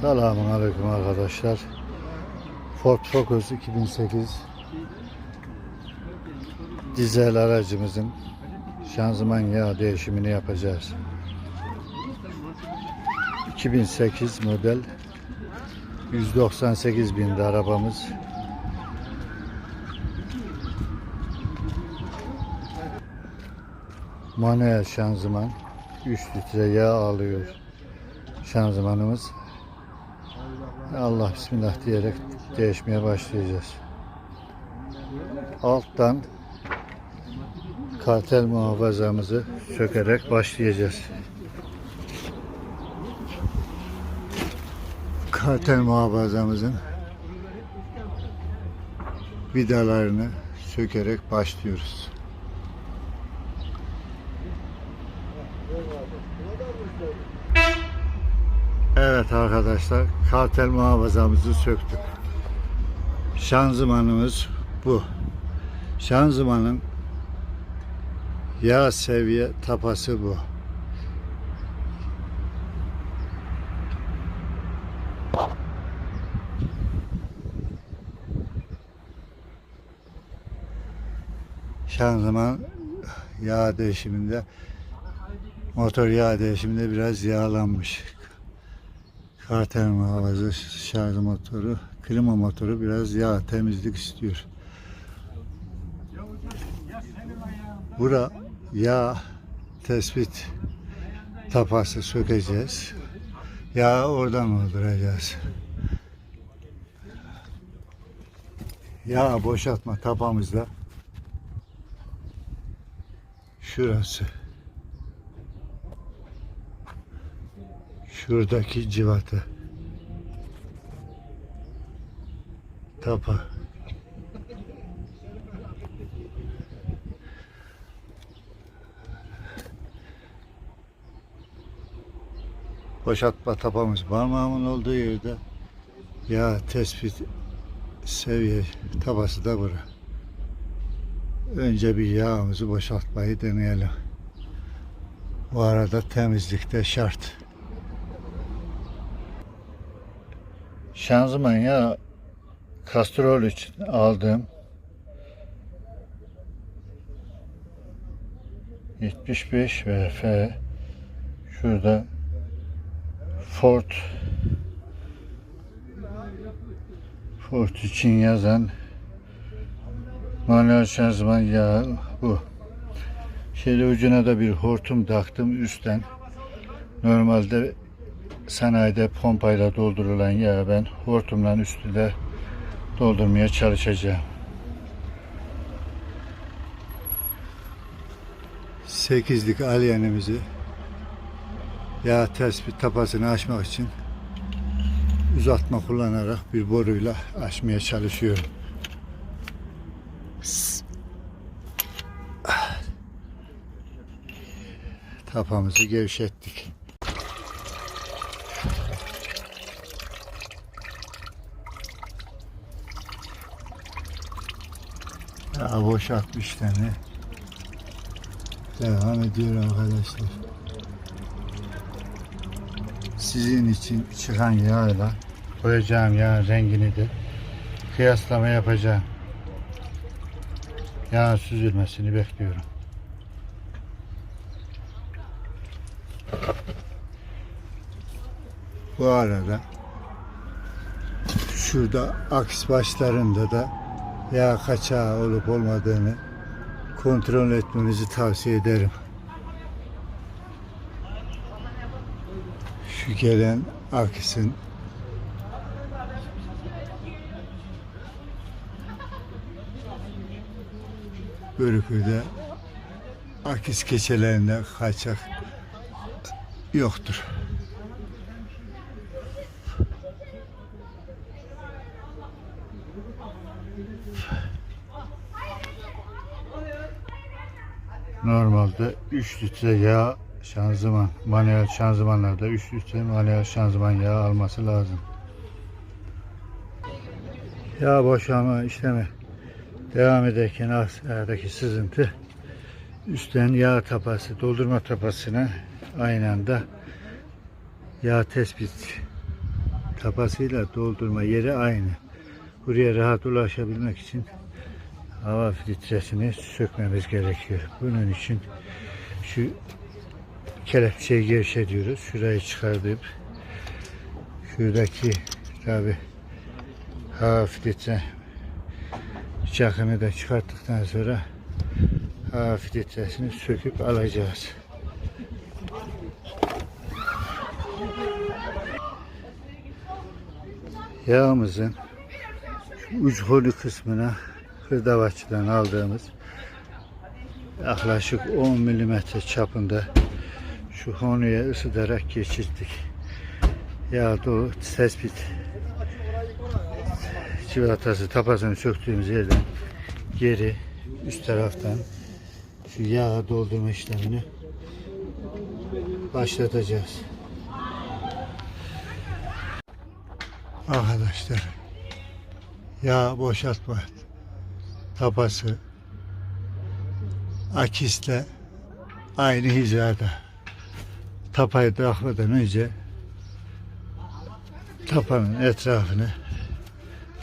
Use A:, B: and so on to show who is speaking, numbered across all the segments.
A: Selamun Aleyküm arkadaşlar. Ford Focus 2008 dizel aracımızın şanzıman yağ değişimini yapacağız. 2008 model 198 binde arabamız. Manuel şanzıman 3 litre yağ alıyor şanzımanımız. Allah bismillah diyerek değişmeye başlayacağız. Alttan kartel muhafazamızı sökerek başlayacağız. Kartel muhafazamızın vidalarını sökerek başlıyoruz. Evet arkadaşlar kartel muhafazamızı söktük. Şanzımanımız bu. Şanzımanın yağ seviye tapası bu. Şanzıman yağ değişiminde motor yağ değişiminde biraz yağlanmış. Kartel muhafazı şarj motoru, klima motoru biraz yağ temizlik istiyor. Bura yağ tespit tapası sökeceğiz. Yağı oradan öldüreceğiz. Yağ boşaltma tapamızda şurası. Şuradaki civata. Tapa. Boşaltma tapamız parmağımın olduğu yerde yağ tespit seviye tabası da bura. Önce bir yağımızı boşaltmayı deneyelim. Bu arada temizlik de şart. Şanzıman ya kastrol için aldığım 75 VF şurada Ford Ford için yazan manuel şanzıman yağı bu. Şöyle ucuna da bir hortum taktım üstten. Normalde sanayide pompayla doldurulan yağı ben hortumla üstünde doldurmaya çalışacağım. 8'lik alyenimizi yağ tespit tapasını açmak için uzatma kullanarak bir boruyla açmaya çalışıyorum. Tapamızı gevşettik. Ya boşaltmış tane. Devam ediyor arkadaşlar. Sizin için çıkan yağla koyacağım yağ rengini de kıyaslama yapacağım. Yağ süzülmesini bekliyorum. Bu arada şurada aks başlarında da yağ kaçağı olup olmadığını kontrol etmenizi tavsiye ederim. Şu gelen akisın Bölükü'de akis keçelerinde kaçak yoktur. Normalde 3 litre yağ şanzıman, manuel şanzımanlarda 3 litre manuel şanzıman yağı alması lazım. Yağ boşalma işlemi devam ederken aşağıdaki sızıntı üstten yağ tapası, doldurma tapasına aynı anda yağ tespit tapasıyla doldurma yeri aynı. Buraya rahat ulaşabilmek için hava filtresini sökmemiz gerekiyor. Bunun için şu kelepçeyi gevşetiyoruz. Şurayı çıkardıp şuradaki tabi hava filtre çakını da çıkarttıktan sonra hava filtresini söküp alacağız. Yağımızın uç holu kısmına hırdavatçıdan aldığımız yaklaşık 10 milimetre çapında şu honuya ısıtarak geçirdik. Yağ dolu tespit civatası tapasını söktüğümüz yerden geri üst taraftan şu yağı doldurma işlemini başlatacağız. Arkadaşlar yağ boşaltma tapası akisle aynı hizada tapayı takmadan önce tapanın etrafını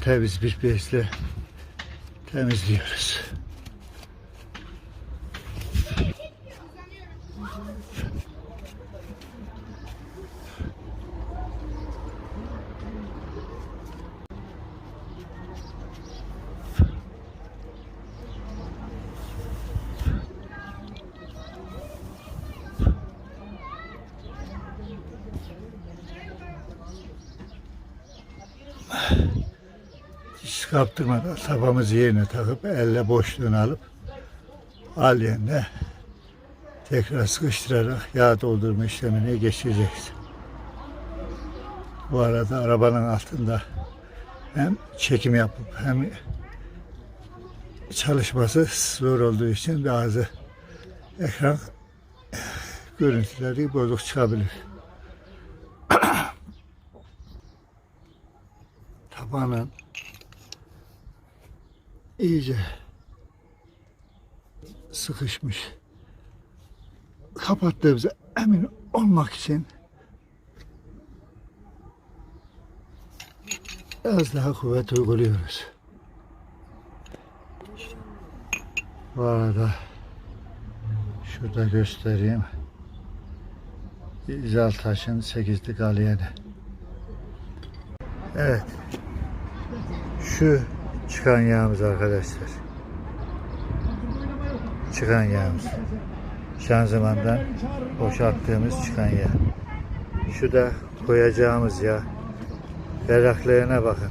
A: temiz bir bezle temizliyoruz. Kaptırmadan tapamızı yerine takıp elle boşluğunu alıp al yerine tekrar sıkıştırarak yağ doldurma işlemine geçeceğiz. Bu arada arabanın altında hem çekim yapıp hem çalışması zor olduğu için bazı ekran görüntüleri bozuk çıkabilir. Tabanın iyice sıkışmış. Kapattığımıza emin olmak için biraz daha kuvvet uyguluyoruz. Bu arada şurada göstereyim. İzal taşın 8'lik aliyede. Evet. Şu çıkan yağımız arkadaşlar. Çıkan yağımız. Şanzımandan boşalttığımız çıkan yağ. Şu da koyacağımız yağ. Berraklığına bakın.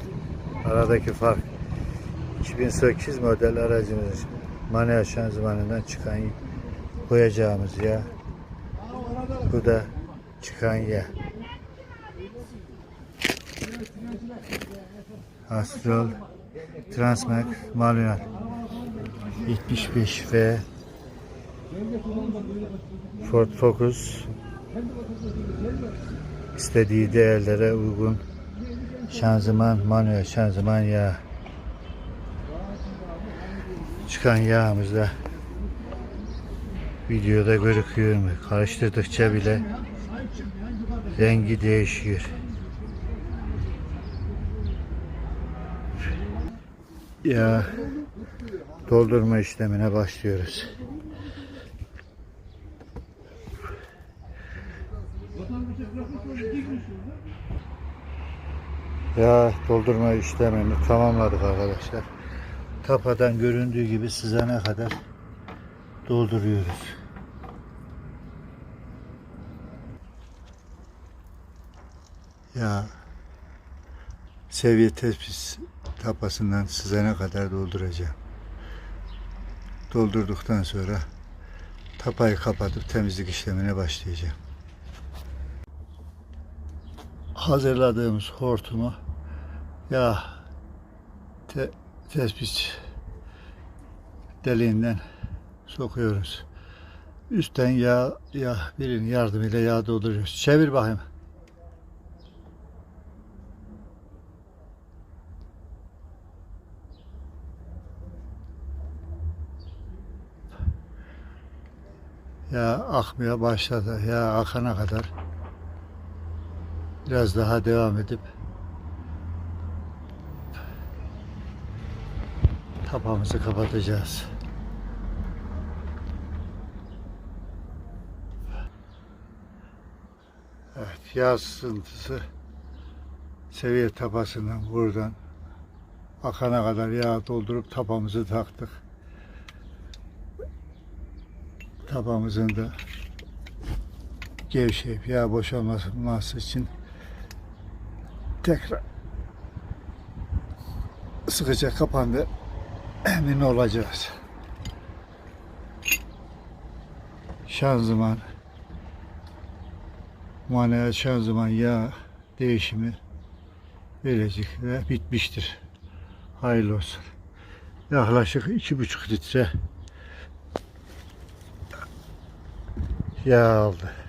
A: Aradaki fark. 2008 model aracımız manuel şanzımanından çıkan koyacağımız yağ. Bu da çıkan yağ. Astrol Transmax manuel 75 ve Ford Focus istediği değerlere uygun şanzıman manuel şanzıman yağı çıkan yağımız da videoda gözüküyor mu? Karıştırdıkça bile rengi değişiyor. Ya doldurma işlemine başlıyoruz. Ya doldurma işlemini tamamladık arkadaşlar. Tapadan göründüğü gibi sızana kadar dolduruyoruz. Ya seviye tespit tapasından sızana kadar dolduracağım. Doldurduktan sonra tapayı kapatıp temizlik işlemine başlayacağım. Hazırladığımız hortumu ya te, tespit deliğinden sokuyoruz. Üstten yağ, yağ birinin yardımıyla yağ dolduruyoruz. Çevir bakayım. ya akmaya başladı ya akana kadar biraz daha devam edip kapağımızı kapatacağız. Evet, yağ sızıntısı seviye tapasından buradan akana kadar yağ doldurup tapamızı taktık. Tapamızın da gevşeyip yağ boşalması için tekrar sıkıca kapandı emin olacağız. Şanzıman manuel şanzıman yağ değişimi verecek ve bitmiştir. Hayırlı olsun. Yaklaşık iki buçuk litre yağ aldı.